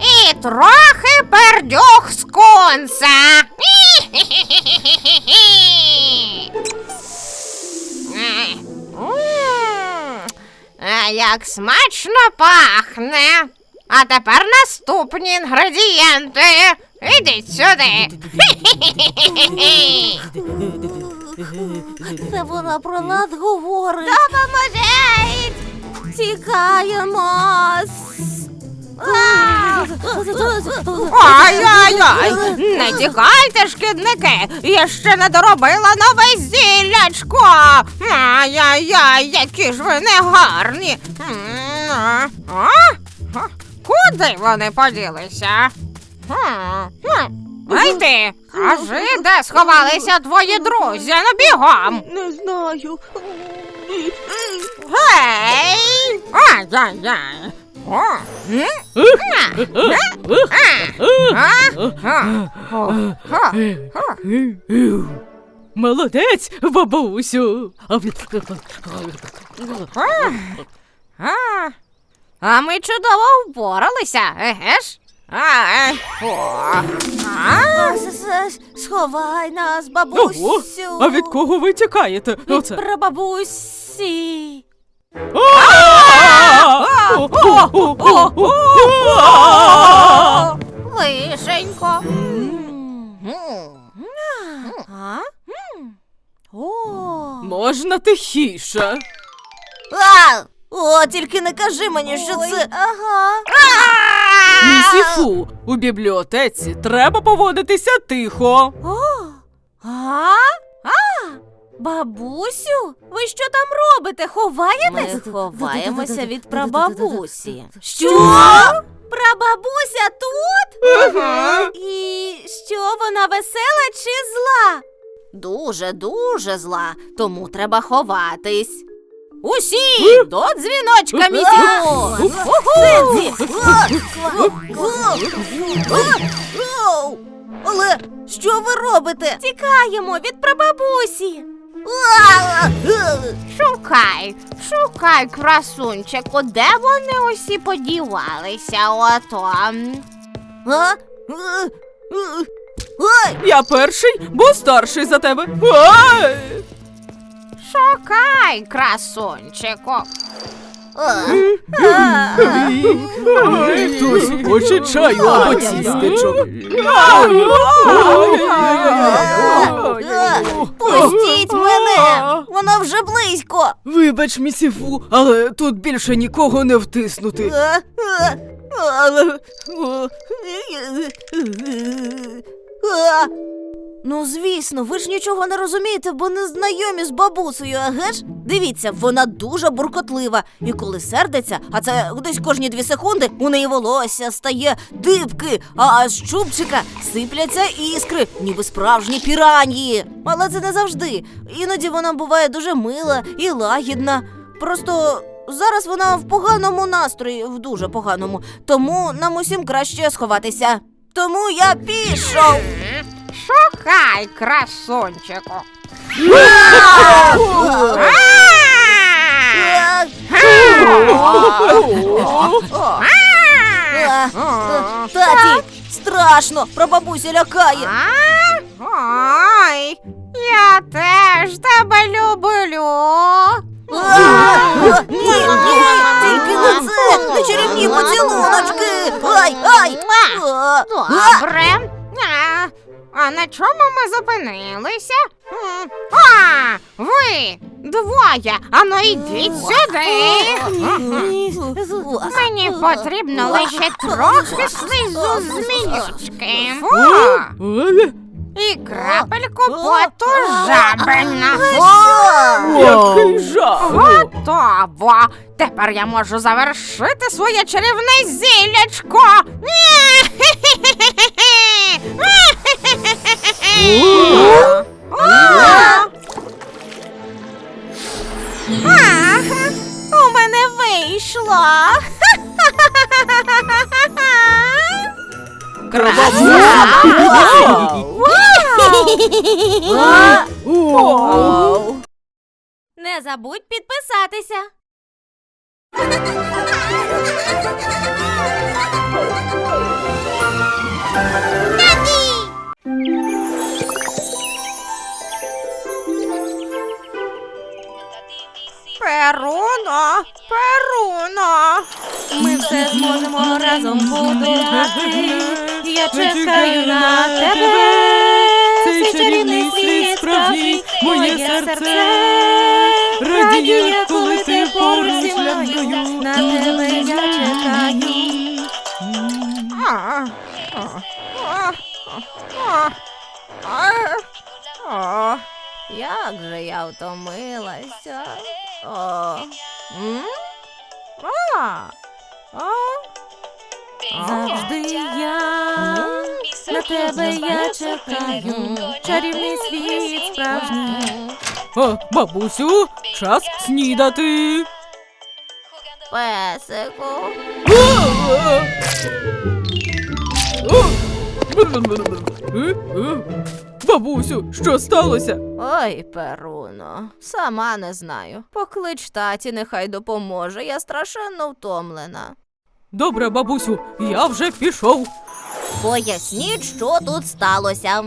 І трохи пердюх скунса. М, А як смачно пахне. А тепер наступні інгредієнти. Ідіть сюди. Це вона про нас говорить. Допоможіть! Тікаємо. Ай-ай-ай! Не тікайте, шкідники! Я ще не доробила нове зіллячко! Ай-яй-яй, які ж ви негарні! А? Куди вони поділися? Хм, хм. Ай ти, кажи, де сховалися твої друзі? Ну бігом! Не знаю. Гей! Ай-яй-яй! О. Молодець, бабусю. А, а ми чудово впоралися, еге ж? А, е, о, а? Сховай нас, Ого, бабусю. а від кого ви тікаєте? Від Оце. прабабусі. Лишенько. А? О. Можна тихіше. А! О, тільки не кажи мені, що це. Ага. Місіфу, у бібліотеці треба поводитися тихо. О. А? А? Бабусю? Ви що там робите? Ховаєтесь? Ми ховаємося від прабабусі. Що? Прабабуся тут? І що вона весела чи зла? Дуже дуже зла, тому треба ховатись. Усі до дзвіночка місіфу. Сензі! Оу! Але що ви робите? Тікаємо від прабабусі. Шукай, шукай, красунчику, де вони усі подівалися, ото. А? Ой! Я перший, бо старший за тебе. Ай! Шукай, красунчику. Хтось хоче чаю або тістечок. Пустіть мене! Вона вже близько. Вибач, місіфу, але тут більше нікого не втиснути. А, а, Але. А. Ну, звісно, ви ж нічого не розумієте, бо не знайомі з бабусею, аге ж? Дивіться, вона дуже буркотлива. І коли сердиться, а це десь кожні дві секунди, у неї волосся стає дибки, а з чубчика сипляться іскри, ніби справжні піранії. Але це не завжди. Іноді вона буває дуже мила і лагідна. Просто зараз вона в поганому настрої, в дуже поганому. Тому нам усім краще сховатися. Тому я пішов. Шукай, красунчику. Таті, страшно, прабабуся лякає. Ой, я теж тебе люблю. А, Ні, ні, тільки не це, не чарівні поцілуночки. Ай, ай. А, а. Добре. А, а на чому ми зупинилися? М, А, ви двоє. Ану йдіть сюди. Мені потрібно лише трохи слизу зміючки. Фу. І крапельку поту жабина. Який жах! Готово! Тепер я можу завершити своє чарівне зілячко. У мене вийшло. Вау! Не забудь підписатися. Перуно, Перуно. Ми все зможемо разом подолати. Я чекаю на тебе. Цей чарівний світ справжній, моє серце радіє, коли ти поруч зі мною. На тебе я чекаю. Як же я втомилася. О. М? А, а. Завжди тебе я чекаю. Чарівний світ справжній. О, бабусю, час снідати. Песику. Бабусю, що сталося? Ой, Перуно, сама не знаю. Поклич таті, нехай допоможе. Я страшенно втомлена. Добре, бабусю, я вже пішов. Поясніть, що тут сталося.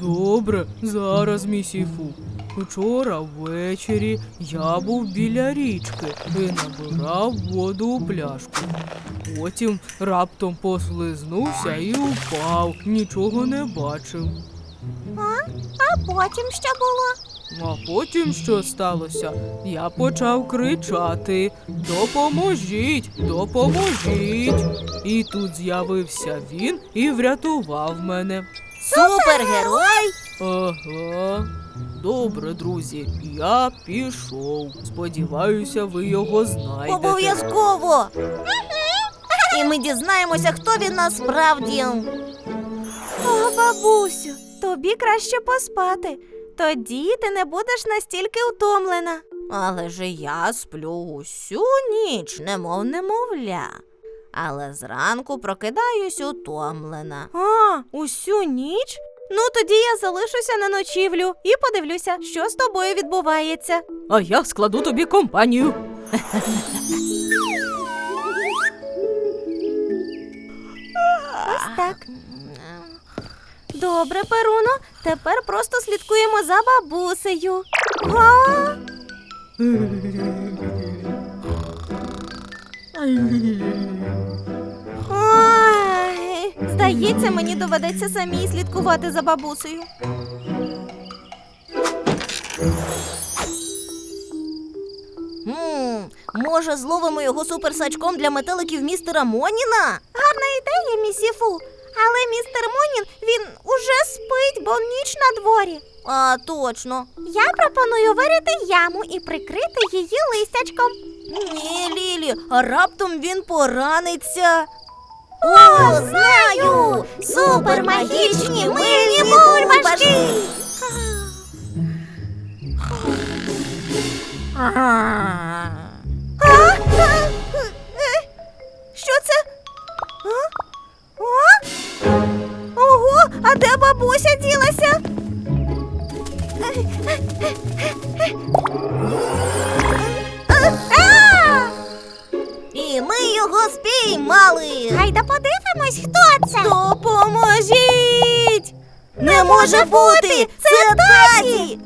Добре, зараз, місіфу. Вчора ввечері я був біля річки і набирав воду у пляшку. Потім раптом послизнувся і упав, нічого не бачив. А потім що було? А потім що сталося? Я почав кричати Допоможіть, допоможіть. І тут з'явився він і врятував мене. Супергерой? Ага. Добре, друзі, я пішов. Сподіваюся, ви його знайдете. Обов'язково. І ми дізнаємося, хто він насправді. О, бабусю, тобі краще поспати. Тоді ти не будеш настільки утомлена. Але ж я сплю усю ніч, немов немовля. Але зранку прокидаюсь утомлена. А, усю ніч? Ну тоді я залишуся на ночівлю і подивлюся, що з тобою відбувається. А я складу тобі компанію. Ось так. Добре, Перуно. Тепер просто слідкуємо за бабусею. Га? Ой, здається, мені доведеться самій слідкувати за бабусею. М, може, зловимо його суперсачком для метеликів містера Моніна? Гарна ідея, місіфу. Але містер Монін він уже спить, бо ніч на дворі. А, точно. Я пропоную вирити яму і прикрити її листячком. Ні, Лілі, а раптом він пораниться. О, знаю! Супермагічні мильні бульбашки! А? А де бабуся ділася? І ми його спіймали. Гайда подивимось, хто це. Допоможіть! Не може бути! Це таті!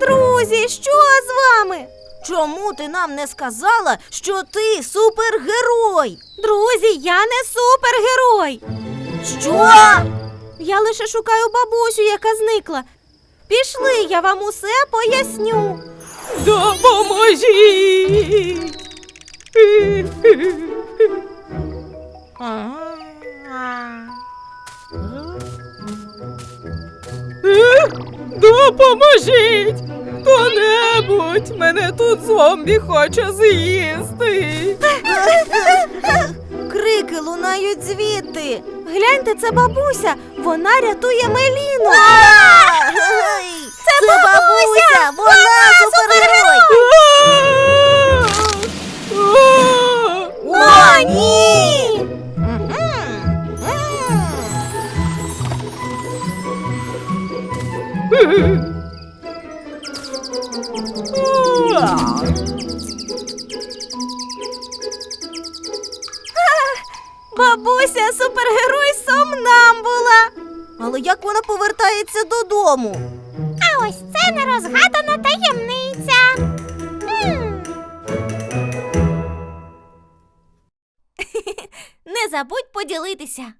Друзі, що з вами? Чому ти нам не сказала, що ти супергерой? Друзі, я не супергерой. Що? Я лише шукаю бабусю, яка зникла. Пішли, я вам усе поясню. Допоможіть! Допоможіть! Хто-небудь! Мене тут зомбі хоче з'їсти. Крики лунають звідти. Гляньте, це бабуся. Вона рятує Меліну. Це, бабуся! Вона забудь поділитися.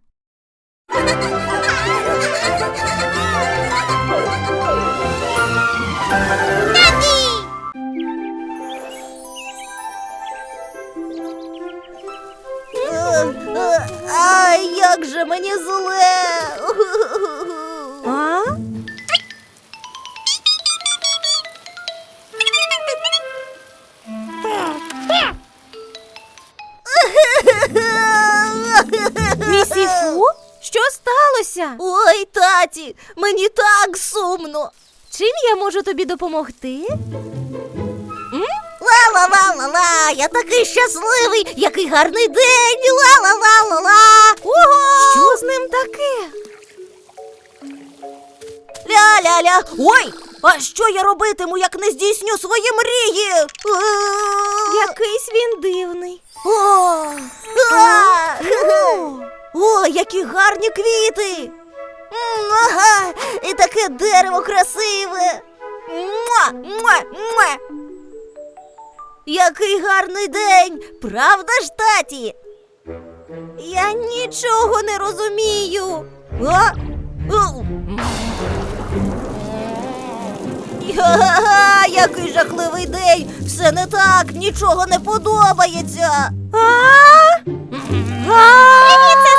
А як же мені зле. Сталося? Ой, таті, мені так сумно. Чим я можу тобі допомогти? Ла-ла-ла-ла-ла, я такий щасливий, який гарний день. Ла-ла-ла-ла-ла. Ого! Що з ним таке? Ля-ля-ля. Ой! А що я робитиму, як не здійсню свої мрії? Якийсь він дивний. О, а, О, які гарні квіти! Ага, і таке дерево красиве. Муа, муа, муа. Який гарний день, правда ж, таті? Я нічого не розумію. А? Ау. Га-га-га, який жахливий день! Все не так, нічого не подобається. Привіт, сестричко!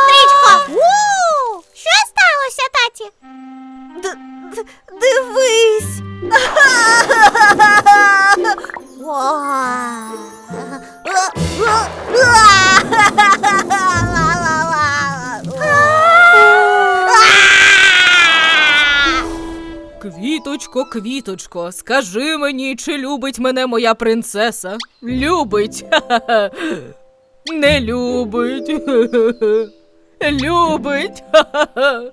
Квіточко, скажи мені, чи любить мене моя принцеса? Любить. Ха-ха-ха. Не любить. Любить. Ха-ха-ха.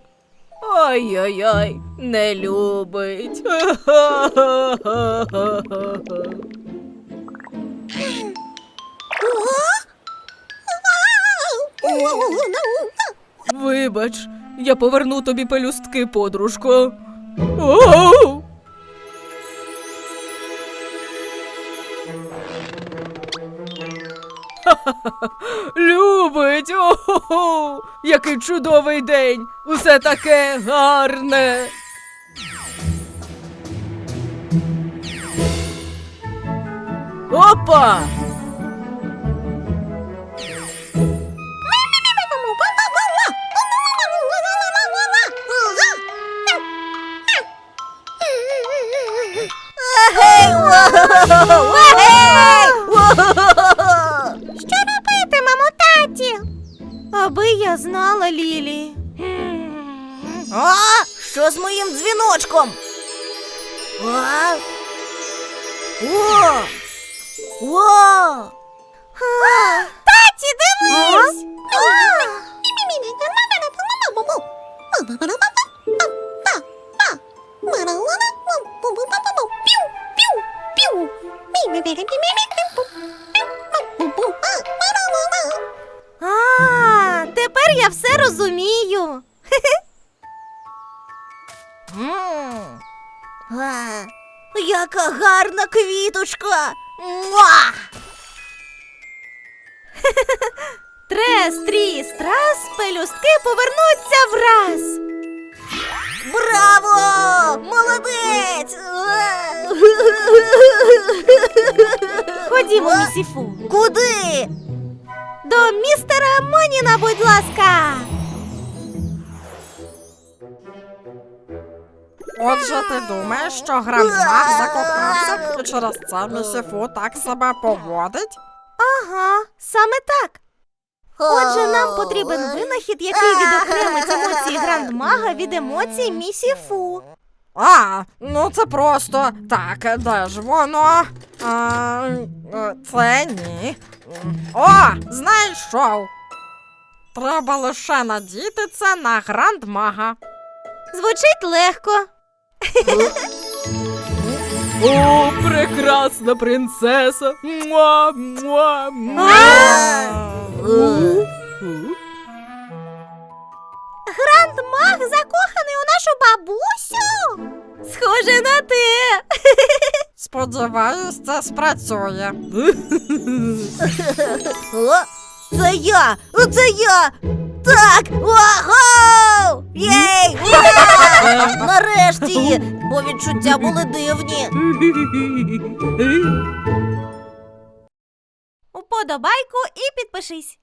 Ой-ой-ой, не любить. Вибач, я поверну тобі пелюстки, подружко. Оу! Любить! О-хо-хо! Який чудовий день! Усе таке гарне! Опа! Егей! Аби я знала, Лілі. А, що з моїм дзвіночком? А? О! О! А! Таті, дивись! А, Я все розумію. А, Яка гарна квіточка. Муа! Трес, тріс, трас, пелюстки повернуться враз. Браво! Молодець! Ходімо, місіфу. Куди? До містера Моніна, будь ласка. Отже, ти думаєш, що грандмах закохався і через це місіфу так себе поводить? Ага, саме так. Отже, нам потрібен винахід, який відокремить емоції грандмага від емоцій місіфу. А, ну це просто так, де ж воно? А, е, це ні. О, знайшов. Треба лише надіти це на грандмага. Звучить легко. О, прекрасна принцеса. Муа, муа, муа. Е, Грандмаг закоханий у нашу бабусю. Схоже на те. Сподіваюсь, це спрацює. О, це я! Це я! Так! Вау! Єй! Ура! Нарешті! Бо відчуття були дивні. Уподобайку і підпишись.